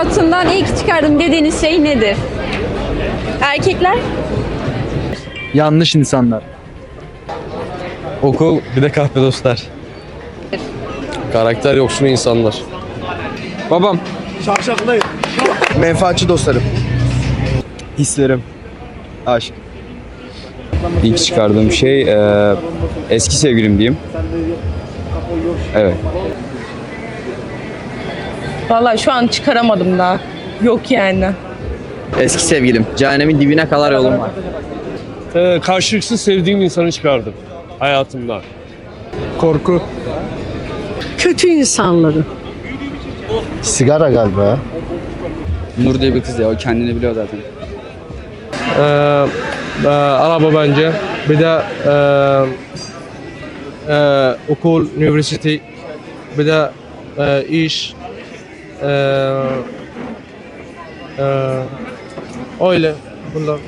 hayatımdan ilk çıkardım dediğiniz şey nedir? Erkekler? Yanlış insanlar. Okul bir de kahve dostlar. Karakter yoksunu insanlar. Babam. Menfaatçi dostlarım. Hislerim. Aşk. İlk çıkardığım şey eee, eski sevgilim diyeyim. Evet. Vallahi şu an çıkaramadım daha. Yok yani. Eski sevgilim. Cehennemin dibine kadar yolum var. Ee, karşılıksız sevdiğim insanı çıkardım hayatımdan. Korku. kötü insanları. Sigara galiba. Nur diye bir kız ya o kendini biliyor zaten. Ee, e, araba bence. Bir de e, e, okul, üniversite, bir de e, iş. E, e, öyle bunlar.